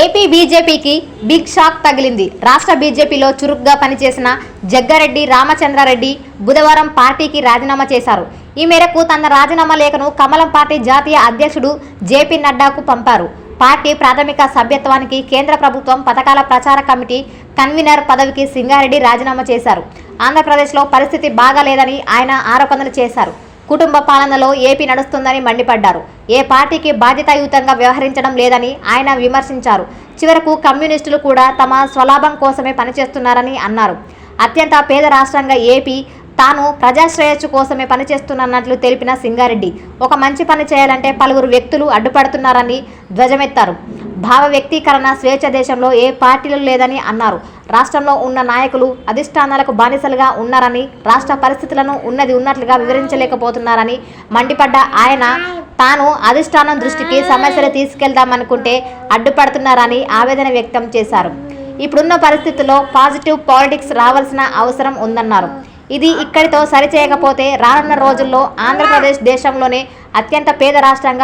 AP బీజేపీకి big shock తగిలింది. రాష్ట్ర బీజేపీలో చురుగ్గా పనిచేసిన జగ్గారెడ్డి రామచంద్రారెడ్డి బుధవారం పార్టీకి రాజీనామా చేశారు. ఈ మేరకు తన రాజీనామా లేఖను కమలం పార్టీ జాతీయ అధ్యక్షుడు జేపీ నడ్డాకు పంపారు. పార్టీ ప్రాథమిక సభ్యత్వానికి కేంద్ర ప్రభుత్వం పథకాల ప్రచార కమిటీ కన్వీనర్ పదవికి సింగారెడ్డి రాజీనామా చేశారు. ఆంధ్రప్రదేశ్లో పరిస్థితి బాగాలేదని ఆయన ఆరోపణలు చేశారు. కుటుంబ పాలనలో ఏపీ నడుస్తుందని మండిపడ్డారు. ఏ పార్టీకి బాధ్యతాయుతంగా వ్యవహరించడం లేదని ఆయన విమర్శించారు. చివరకు కమ్యూనిస్టులు కూడా తమ స్వలాభం కోసమే పనిచేస్తున్నారని అన్నారు. అత్యంత పేద రాష్ట్రంగా ఏపీ తాను ప్రజాశ్రేయస్సు కోసమే పనిచేస్తున్నట్లు తెలిపిన సింగారెడ్డి ఒక మంచి పని చేయాలంటే పలువురు వ్యక్తులు అడ్డుపడుతున్నారని ధ్వజమెత్తారు. భావ వ్యక్తీకరణ స్వేచ్ఛ దేశంలో ఏ పార్టీలు లేదని అన్నారు. రాష్ట్రంలో ఉన్న నాయకులు అధిష్టానాలకు బానిసలుగా ఉన్నారని రాష్ట్ర పరిస్థితులను ఉన్నది ఉన్నట్లుగా వివరించలేకపోతున్నారని మండిపడ్డ ఆయన తాను అధిష్టానం దృష్టికి సమస్యలు తీసుకెళ్దామనుకుంటే అడ్డుపడుతున్నారని ఆవేదన వ్యక్తం చేశారు. ఇప్పుడున్న పరిస్థితుల్లో పాజిటివ్ పాలిటిక్స్ రావాల్సిన అవసరం ఉందన్నారు. ఇది ఇక్కడితో సరిచేయకపోతే రానున్న రోజుల్లో ఆంధ్రప్రదేశ్ దేశంలోనే అత్యంత పేద రాష్ట్రంగా